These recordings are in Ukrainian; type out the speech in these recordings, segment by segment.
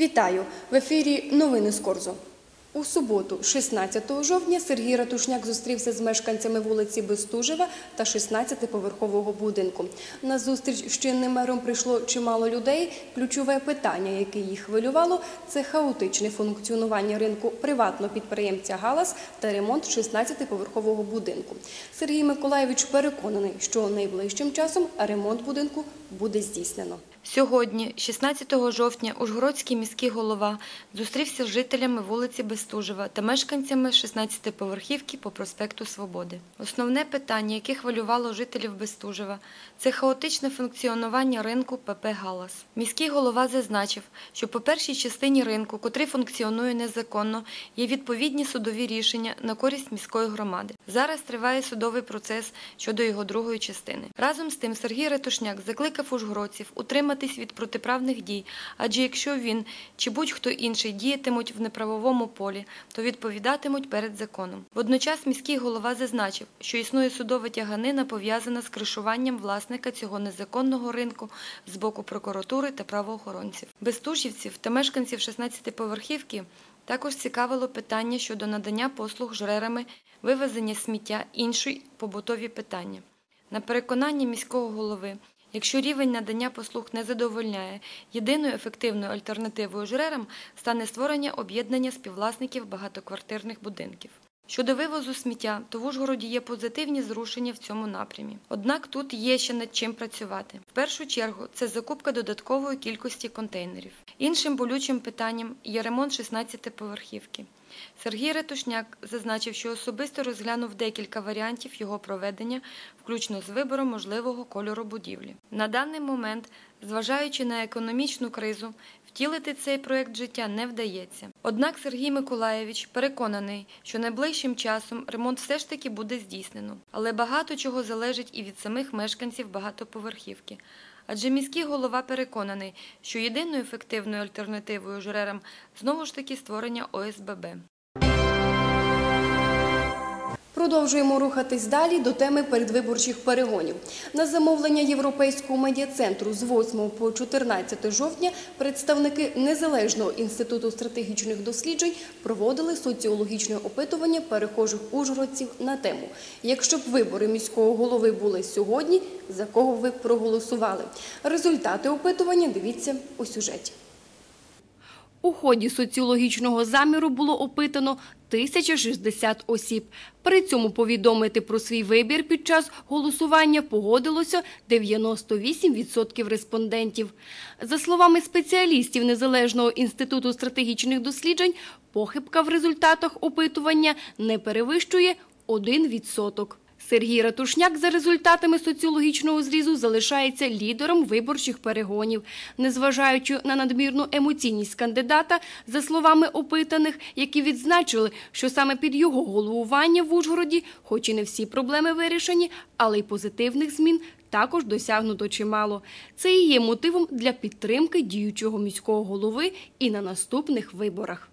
Вітаю в ефірі Новини з Корзу. У суботу, 16 жовтня, Сергій Ратушняк зустрівся з мешканцями вулиці Бестужева та 16-поверхового будинку. На зустріч з чинним мером прийшло чимало людей. Ключове питання, яке їх хвилювало, це хаотичне функціонування ринку приватного підприємця Галас та ремонт 16-поверхового будинку. Сергій Миколаєвич переконаний, що найближчим часом ремонт будинку буде здійснено. Сьогодні, 16 жовтня, Ужгородський міський голова зустрівся з жителями вулиці Бестужева та мешканцями 16-поверхівки по проспекту Свободи. Основне питання, яке хвилювало жителів Бестужева, це хаотичне функціонування ринку ПП «Галас». Міський голова зазначив, що по першій частині ринку, котрий функціонує незаконно, є відповідні судові рішення на користь міської громади. Зараз триває судовий процес щодо його другої частини. Разом з тим Сергій Ретушняк закликав ужгородців утриматись від протиправних дій, адже якщо він чи будь-хто інший діятимуть в неправовому полі, то відповідатимуть перед законом. Водночас міський голова зазначив, що існує судова тяганина пов'язана з кришуванням власника цього незаконного ринку з боку прокуратури та правоохоронців. Бестужівців та мешканців 16-поверхівки також цікавило питання щодо надання послуг жрерами, вивезення сміття, інші побутові питання. На переконання міського голови, якщо рівень надання послуг не задовольняє, єдиною ефективною альтернативою жрерам стане створення об'єднання співвласників багатоквартирних будинків. Щодо вивозу сміття, то в Ужгороді є позитивні зрушення в цьому напрямі. Однак тут є ще над чим працювати. В першу чергу це закупка додаткової кількості контейнерів. Іншим болючим питанням є ремонт 16-поверхівки. Сергій Ретушняк зазначив, що особисто розглянув декілька варіантів його проведення, включно з вибором можливого кольору будівлі. На даний момент, зважаючи на економічну кризу, втілити цей проект життя не вдається. Однак Сергій Миколаєвич переконаний, що найближчим часом ремонт все ж таки буде здійснено, але багато чого залежить і від самих мешканців багатоповерхівки. Адже міський голова переконаний, що єдиною ефективною альтернативою жрерам знову ж таки створення ОСББ. Продовжуємо рухатись далі до теми передвиборчих перегонів. На замовлення Європейського медіа-центру з 8 по 14 жовтня представники Незалежного інституту стратегічних досліджень проводили соціологічне опитування перехожих ужгородців на тему Якщо б вибори міського голови були сьогодні, за кого ви проголосували? Результати опитування дивіться у сюжеті. У ході соціологічного заміру було опитано 1060 осіб. При цьому повідомити про свій вибір під час голосування погодилося 98% респондентів. За словами спеціалістів Незалежного інституту стратегічних досліджень, похибка в результатах опитування не перевищує 1%. Сергій Ратушняк за результатами соціологічного зрізу залишається лідером виборчих перегонів. Незважаючи на надмірну емоційність кандидата, за словами опитаних, які відзначили, що саме під його головування в Ужгороді, хоч і не всі проблеми вирішені, але й позитивних змін також досягнуто чимало. Це і є мотивом для підтримки діючого міського голови і на наступних виборах.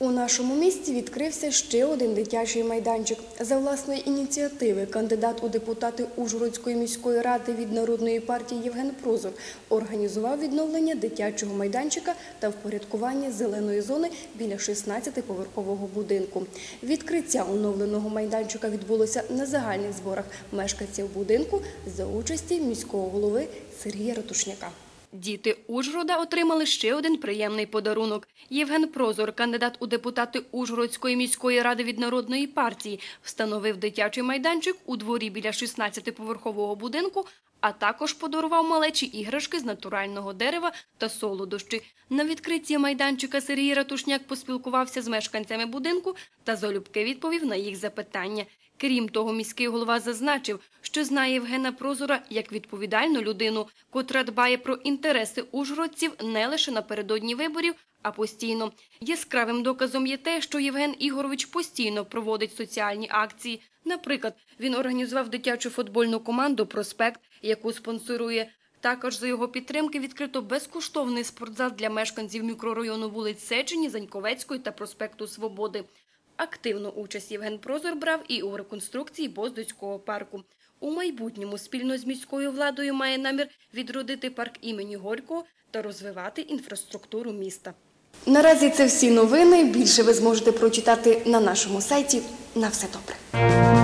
У нашому місті відкрився ще один дитячий майданчик. За власної ініціативи кандидат у депутати Ужгородської міської ради від народної партії Євген Прозор організував відновлення дитячого майданчика та впорядкування зеленої зони біля 16-поверхового будинку. Відкриття оновленого майданчика відбулося на загальних зборах мешканців будинку за участі міського голови Сергія Ратушняка. Діти Ужгорода отримали ще один приємний подарунок. Євген Прозор, кандидат у депутати Ужгородської міської ради від народної партії, встановив дитячий майданчик у дворі біля 16-поверхового будинку, а також подарував малечі іграшки з натурального дерева та солодощі. На відкритті майданчика Сергій Ратушняк поспілкувався з мешканцями будинку та залюбки відповів на їх запитання. Крім того, міський голова зазначив, що знає Євгена Прозора як відповідальну людину, котра дбає про інтереси ужгородців не лише напередодні виборів, а постійно. Яскравим доказом є те, що Євген Ігорович постійно проводить соціальні акції. Наприклад, він організував дитячу футбольну команду Проспект, яку спонсорує. Також за його підтримки відкрито безкоштовний спортзал для мешканців мікрорайону вулиць Сечені, Заньковецької та проспекту Свободи. Активну участь Євген Прозор брав і у реконструкції Боздоцького парку. У майбутньому спільно з міською владою має намір відродити парк імені Горького та розвивати інфраструктуру міста. Наразі це всі новини. Більше ви зможете прочитати на нашому сайті. На все добре.